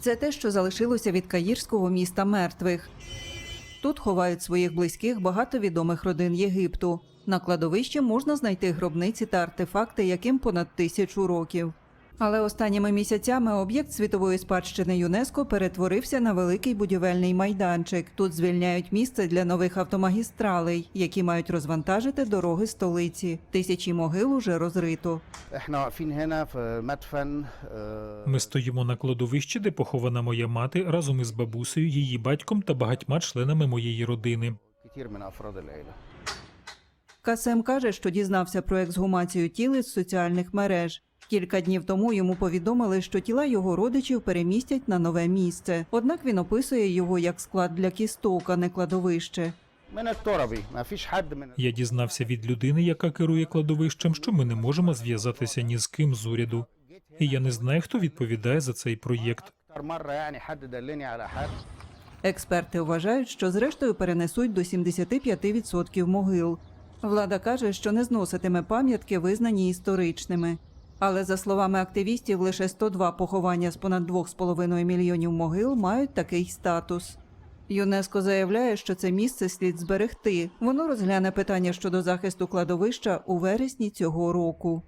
Це те, що залишилося від каїрського міста мертвих. Тут ховають своїх близьких багато відомих родин Єгипту. На кладовищі можна знайти гробниці та артефакти, яким понад тисячу років. Але останніми місяцями об'єкт світової спадщини ЮНЕСКО перетворився на великий будівельний майданчик. Тут звільняють місце для нових автомагістралей, які мають розвантажити дороги столиці. Тисячі могил уже розрито. Ми стоїмо на кладовищі, де похована моя мати разом із бабусею, її батьком та багатьма членами моєї родини. Касем каже, що дізнався про ексгумацію тіл із соціальних мереж. Кілька днів тому йому повідомили, що тіла його родичів перемістять на нове місце. Однак він описує його як склад для кісток, а не кладовище. Я дізнався від людини, яка керує кладовищем, що ми не можемо зв'язатися ні з ким з уряду. І я не знаю, хто відповідає за цей проєкт. Експерти вважають, що зрештою перенесуть до 75% могил. Влада каже, що не зноситиме пам'ятки, визнані історичними. Але за словами активістів, лише 102 поховання з понад 2,5 мільйонів могил мають такий статус. ЮНЕСКО заявляє, що це місце слід зберегти. Воно розгляне питання щодо захисту кладовища у вересні цього року.